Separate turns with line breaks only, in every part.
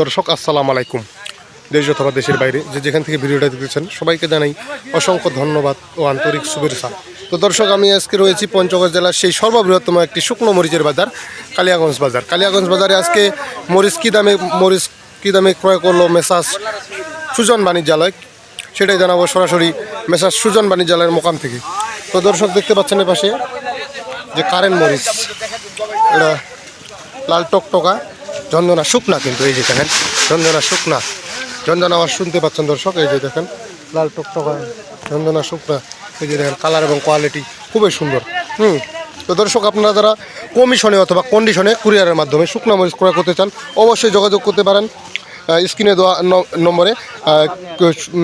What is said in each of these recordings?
দর্শক, আসসালাম আলাইকুম। দেশ অথবা দেশের বাইরে যে যেখান থেকে ভিডিওটা দেখতেছেন, সবাইকে জানাই অসংখ্য ধন্যবাদ ও আন্তরিক শুভেচ্ছা। তো দর্শক, আমি আজকে রয়েছি পঞ্চগড় জেলার সেই সর্ববৃহত্তম একটি শুকনো মরিচের বাজার, কালিয়াগঞ্জ বাজার। কালিয়াগঞ্জ বাজারে আজকে মরিচ কী দামে, মরিচ কী দামে ক্রয় করল মেসাজ সুজন বাণিজ্যালয়? সেটাই জানাব সরাসরি মেসাজ সুজন বাণিজ্যালয়ের মোকাম থেকে। তো দর্শক, দেখতে পাচ্ছেন এ পাশে যে কারেন্ট মরিচ। এটা লাল টকটকা। ঝঞ্ঝনা শুকনা কিন্তু এই যে দেখেন ঝঞ্ঝনা শুকনা। চন্দনা আওয়াজ শুনতে পাচ্ছেন দর্শক, এই যে দেখেন, লাল টকটকা ঝঞ্ঝনা শুকনা, এই যে দেখেন কালার এবং কোয়ালিটি খুবই সুন্দর। হুম, তো দর্শক, আপনারা যারা কমিশনে অথবা কন্ডিশনে কুরিয়ারের মাধ্যমে শুকনা মরিচ ক্রয় করতে চান, অবশ্যই যোগাযোগ করতে পারেন। স্ক্রিনে দেওয়া নম্বরে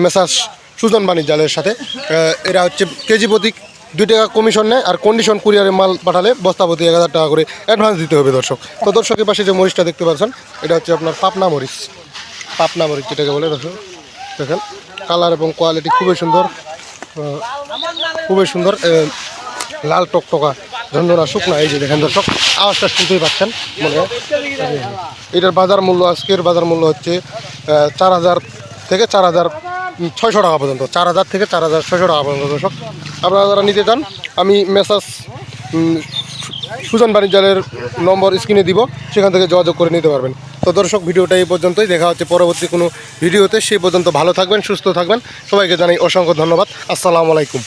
মেসাজ সুজন বাণিজ্যালয়ের সাথে। এরা হচ্ছে কেজি প্রতি দুই টাকা কমিশন নেয় আর কন্ডিশন কুরিয়ারে মাল পাঠালে বস্তা প্রতি এক হাজার টাকা করে অ্যাডভান্স দিতে হবে দর্শক। তো দর্শকের পাশে যে মরিচটা দেখতে পাচ্ছেন, এটা হচ্ছে আপনার পাপনা মরিচ। পাপনা মরিচ যেটাকে বলে দর্শক, দেখেন কালার এবং কোয়ালিটি খুবই সুন্দর খুবই সুন্দর লাল টকটকা ঝঞ্ঝনা শুকনা, এই যে দেখেন দর্শক, আওয়াজটা শুনতেই পাচ্ছেন, মনে এটার বাজার মূল্য, আজকের বাজার মূল্য হচ্ছে চার হাজার থেকে চার হাজার ছয়শো টাকা পর্যন্ত, চার হাজার থেকে চার হাজার ছয়শো টাকা পর্যন্ত দর্শক। আপনারা যারা নিতে চান, আমি মেসাজ সুজন বাণিজ্যালয়ের নম্বর স্ক্রিনে দিব, সেখান থেকে যোগাযোগ করে নিতে পারবেন। তো দর্শক, ভিডিওটা এই পর্যন্তই। দেখা হচ্ছে পরবর্তী কোনো ভিডিওতে। সেই পর্যন্ত ভালো থাকবেন, সুস্থ থাকবেন। সবাইকে জানাই অসংখ্য ধন্যবাদ। আসসালামু আলাইকুম।